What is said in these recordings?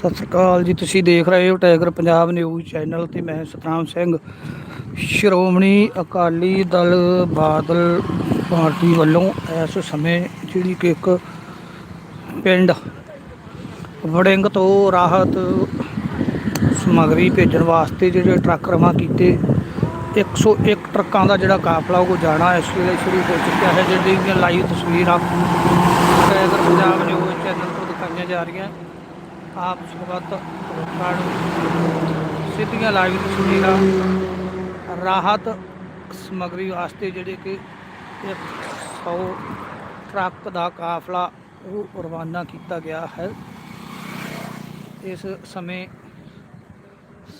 ਸਤਿ ਸ੍ਰੀ ਅਕਾਲ ਜੀ। ਤੁਸੀਂ ਦੇਖ ਰਹੇ ਹੋ ਟਾਈਗਰ ਪੰਜਾਬ ਨਿਊਜ਼ ਚੈਨਲ ਤੇ ਮੈਂ ਸਤਨਾਮ ਸਿੰਘ। ਸ਼੍ਰੋਮਣੀ ਅਕਾਲੀ ਦਲ ਬਾਦਲ ਪਾਰਟੀ ਵੱਲੋਂ ਇਸ ਸਮੇਂ ਜਿਹੜੀ ਕਿ ਇੱਕ ਪਿੰਡ ਵੜਿੰਗ ਤੋਂ ਰਾਹਤ ਸਮੱਗਰੀ ਭੇਜਣ ਵਾਸਤੇ ਜਿਹੜੇ ਟਰੱਕ ਰਵਾਂ ਕੀਤੇ 101 ਟਰੱਕਾਂ ਦਾ ਜਿਹੜਾ ਕਾਫਲਾ ਉਹ ਜਾਣਾ ਇਸ ਵੇਲੇ ਸ਼ੁਰੂ ਹੋ ਚੁੱਕਿਆ ਹੈ ਜਿਹੜੀਆਂ ਲਾਈਵ ਤਸਵੀਰਾਂ ਟਾਈਗਰ ਪੰਜਾਬ ਨਿਊਜ਼ ਚੈਨਲ ਤੋਂ ਦਿਖਾਈਆਂ ਜਾ ਰਹੀਆਂ। ਆਪ ਸਰਬੱਤ ਸਿੱਧੀਆਂ ਲਾਈਵ ਤਸਵੀਰਾਂ ਰਾਹਤ ਸਮੱਗਰੀ ਵਾਸਤੇ ਜਿਹੜੇ ਕਿ 100 ਟਰੱਕ ਦਾ ਕਾਫਲਾ ਉਹ ਰਵਾਨਾ ਕੀਤਾ ਗਿਆ ਹੈ। ਇਸ ਸਮੇਂ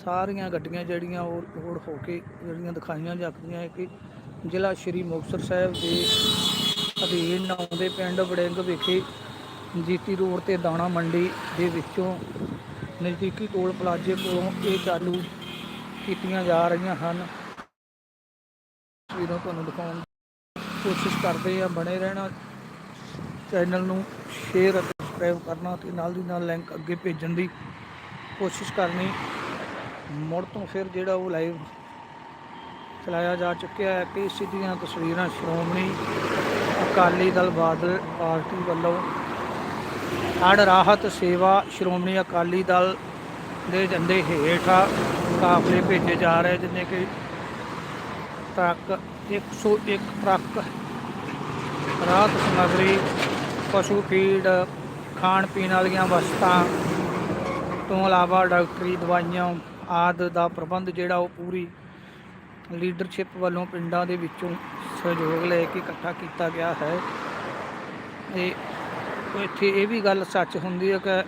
ਸਾਰੀਆਂ ਗੱਡੀਆਂ ਜਿਹੜੀਆਂ ਉਹ ਲੋਡ ਹੋ ਕੇ ਜਿਹੜੀਆਂ ਦਿਖਾਈਆਂ ਜਾਂਦੀਆਂ ਹੈ ਕਿ ਜ਼ਿਲ੍ਹਾ ਸ਼੍ਰੀ ਮੁਕਤਸਰ ਸਾਹਿਬ ਦੇ ਅਧੀਨ ਆਉਂਦੇ ਪਿੰਡ ਵੜਿੰਗ ਵਿਖੇ ਜੀਟੀ ਰੋਡ ਤੇ ਦਾਣਾ ਮੰਡੀ ਦੇ ਵਿੱਚੋਂ ਨਜ਼ਦੀਕੀ ਟੋਲ ਪਲਾਜ਼ੇ ਕੋਲੋਂ ਇਹ ਚਾਲੂ ਕੀਤੀਆਂ ਜਾ ਰਹੀਆਂ ਹਨ। ਤਸਵੀਰਾਂ ਤੁਹਾਨੂੰ ਦਿਖਾਉਣ ਦੀ ਕੋਸ਼ਿਸ਼ ਕਰਦੇ ਆ ਬਣੇ ਰਹਿਣਾ ਚੈਨਲ ਨੂੰ ਸ਼ੇਅਰ ਅਤੇ ਸਬਸਕ੍ਰਾਈਬ ਕਰਨਾ ਤੇ ਨਾਲ ਦੀ ਨਾਲ ਲਿੰਕ ਅੱਗੇ ਭੇਜਣ ਦੀ ਕੋਸ਼ਿਸ਼ ਕਰਨੀ। ਮੁੜ ਤੋਂ ਫਿਰ ਜਿਹੜਾ ਉਹ ਲਾਈਵ ਚਲਾਇਆ ਜਾ ਚੁੱਕਿਆ ਹੈ ਕਿ ਸਿੱਧੀਆਂ ਤਸਵੀਰਾਂ ਸ਼੍ਰੋਮਣੀ ਅਕਾਲੀ ਦਲ ਬਾਦਲ ਪਾਰਟੀ ਵੱਲੋਂ ਹੜ ਰਾਹਤ ਸੇਵਾ ਸ਼੍ਰੋਮਣੀ ਅਕਾਲੀ ਦਲ ਦੇ ਝੰਡੇ ਹੇਠ ਕਾਫਲੇ ਭੇਜੇ ਜਾ ਰਹੇ, ਜਿੰਨੇ ਕਿ ਟਰੱਕ 101 ਟਰੱਕ ਰਾਹਤ ਸਮੱਗਰੀ, ਪਸ਼ੂ ਫੀਡ, ਖਾਣ ਪੀਣ ਵਾਲੀਆਂ ਵਸਤਾਂ ਤੋਂ ਇਲਾਵਾ ਡਾਕਟਰੀ ਦਵਾਈਆਂ ਆਦਿ ਦਾ ਪ੍ਰਬੰਧ ਜਿਹੜਾ ਉਹ ਪੂਰੀ ਲੀਡਰਸ਼ਿਪ ਵੱਲੋਂ ਪਿੰਡਾਂ ਦੇ ਵਿੱਚੋਂ ਸਹਿਯੋਗ ਲੈ ਕੇ ਇਕੱਠਾ ਕੀਤਾ ਗਿਆ ਹੈ। ਇਹ ਇੱਥੇ ਇਹ ਵੀ ਗੱਲ ਸੱਚ ਹੁੰਦੀ ਹੈ ਕਿ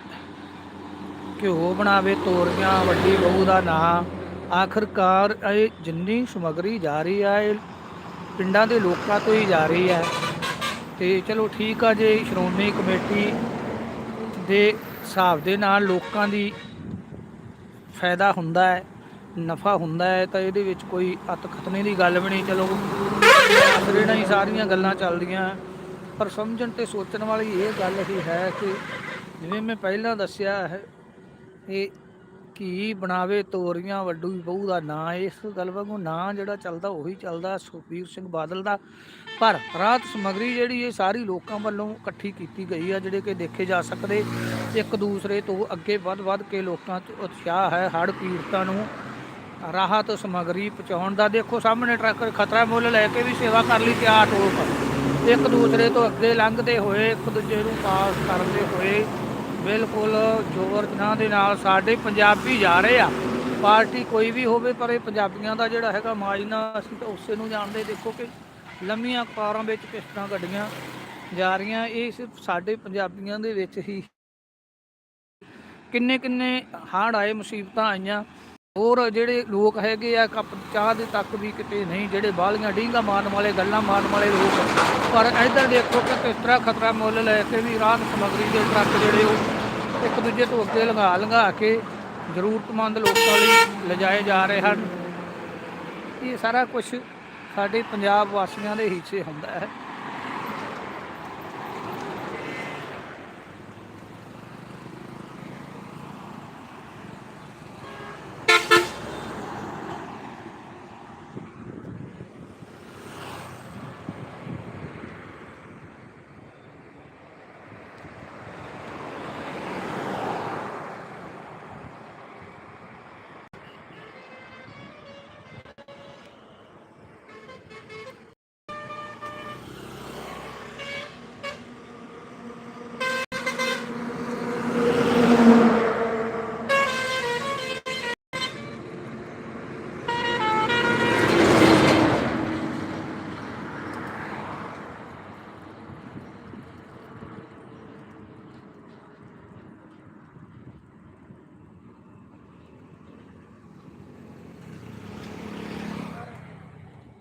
ਘਿਓ ਬਣਾਵੇ, ਤੋਰੀਆਂ, ਵੱਡੀ ਬਹੂ ਦਾ ਨਾਂ। ਆਖਰਕਾਰ ਇਹ ਜਿੰਨੀ ਸਮਗਰੀ ਜਾ ਰਹੀ ਆ, ਇਹ ਪਿੰਡਾਂ ਦੇ ਲੋਕਾਂ ਤੋਂ ਹੀ ਜਾ ਰਹੀ ਹੈ। ਤੇ ਚਲੋ ਠੀਕ ਆ ਜੇ ਸ਼੍ਰੋਮਣੀ ਕਮੇਟੀ ਦੇ ਹਿਸਾਬ ਦੇ ਨਾਲ ਲੋਕਾਂ ਦੀ ਫਾਇਦਾ ਹੁੰਦਾ ਹੈ, ਨਫਾ ਹੁੰਦਾ ਹੈ, ਤਾਂ ਇਹਦੇ ਵਿੱਚ ਕੋਈ ਅਤ ਖਤਮੇ ਦੀ ਗੱਲ ਵੀ ਨਹੀਂ। ਚਲੋ ਆਸਰੇ ਹੀ ਸਾਰੀਆਂ ਗੱਲਾਂ ਚੱਲਦੀਆਂ। ਪਰ ਸਮਝਣ ਤੇ ਸੋਚਣ ਵਾਲੀ ਇਹ ਗੱਲ ਹੀ ਹੈ ਕਿ ਜਿਵੇਂ ਮੈਂ ਪਹਿਲਾਂ ਦੱਸਿਆ ਹੈ, ਇਹ ਕੀ ਬਣਾਵੇ ਤੋਰੀਆਂ ਵੱਡੂ ਬਹੂ ਦਾ ਨਾਂ, ਇਸ ਗੱਲ ਵਾਂਗੂ ਨਾਂ ਜਿਹੜਾ ਚੱਲਦਾ ਉਹੀ ਚੱਲਦਾ, ਸੁਖਬੀਰ ਸਿੰਘ ਬਾਦਲ ਦਾ। ਪਰ ਰਾਤ ਸਮਗਰੀ ਜਿਹੜੀ ਇਹ ਸਾਰੀ ਲੋਕਾਂ ਵੱਲੋਂ ਇਕੱਠੀ ਕੀਤੀ ਗਈ ਆ, ਜਿਹੜੇ ਕਿ ਦੇਖੇ ਜਾ ਸਕਦੇ, ਇੱਕ ਦੂਸਰੇ ਤੋਂ ਅੱਗੇ ਵੱਧ ਵੱਧ ਕੇ ਲੋਕਾਂ 'ਚ ਉਤਸ਼ਾਹ ਹੈ, ਹੜ੍ਹ ਪੀੜਤਾਂ ਨੂੰ ਰਾਹਤ ਸਮਗਰੀ ਪਹੁੰਚਾਉਣ ਦਾ। ਦੇਖੋ ਸਾਹਮਣੇ ਟਰੱਕ ਖਤਰਾ ਮੁੱਲ ਲੈ ਕੇ ਵੀ ਸੇਵਾ ਕਰ ਲਈ, ਤਿਆਰ ਟੋਕ ਇੱਕ ਦੂਸਰੇ ਤੋਂ ਅੱਗੇ ਲੰਘਦੇ ਹੋਏ, ਇੱਕ ਦੂਜੇ ਨੂੰ ਪਾਸ ਕਰਦੇ ਹੋਏ, ਬਿਲਕੁਲ ਜ਼ੋਰ ਜਨਾਂ ਦੇ ਨਾਲ ਸਾਡੇ ਪੰਜਾਬੀ ਜਾ ਰਹੇ ਆ। ਪਾਰਟੀ ਕੋਈ ਵੀ ਹੋਵੇ, ਪਰ ਇਹ ਪੰਜਾਬੀਆਂ ਦਾ ਜਿਹੜਾ ਹੈਗਾ ਮਾਜਨਾ, ਅਸੀਂ ਤਾਂ ਉਸੇ ਨੂੰ ਜਾਣਦੇ। ਦੇਖੋ ਕਿ ਲੰਮੀਆਂ ਕਾਰਾਂ ਵਿੱਚ ਕਿਸ ਤਰ੍ਹਾਂ ਗੱਡੀਆਂ ਜਾ ਰਹੀਆਂ। ਇਹ ਸਿਰਫ ਸਾਡੇ ਪੰਜਾਬੀਆਂ ਦੇ ਵਿੱਚ ਹੀ ਕਿੰਨੇ ਕਿੰਨੇ ਹਾੜ ਆਏ, ਮੁਸੀਬਤਾਂ ਆਈਆਂ। ਹੋਰ ਜਿਹੜੇ ਲੋਕ ਹੈਗੇ ਆ, ਕੱਪ ਚਾਹ ਦੇ ਤੱਕ ਵੀ ਕਿਤੇ ਨਹੀਂ, ਜਿਹੜੇ ਬਾਲੀਆਂ ਡੀਂਗਾ ਮਾਰਨ ਵਾਲੇ, ਗੱਲਾਂ ਮਾਰਨ ਵਾਲੇ ਲੋਕ। ਪਰ ਇੱਧਰ ਦੇਖੋ ਕਿ ਕਿਸ ਤਰ੍ਹਾਂ ਖਤਰਾ ਮੁੱਲ ਲੈ ਕੇ ਵੀ ਰਾਹਤ ਸਮੱਗਰੀ ਦੇ ਟਰੱਕ ਜਿਹੜੇ ਉਹ ਇੱਕ ਦੂਜੇ ਤੋਂ ਅੱਗੇ ਲੰਘਾ ਲੰਘਾ ਕੇ ਜ਼ਰੂਰਤਮੰਦ ਲੋਕਾਂ ਲਈ ਲਿਜਾਏ ਜਾ ਰਹੇ ਹਨ। ਇਹ ਸਾਰਾ ਕੁਝ ਸਾਡੇ ਪੰਜਾਬ ਵਾਸੀਆਂ ਦੇ ਹਿੱਸੇ ਹੁੰਦਾ ਹੈ।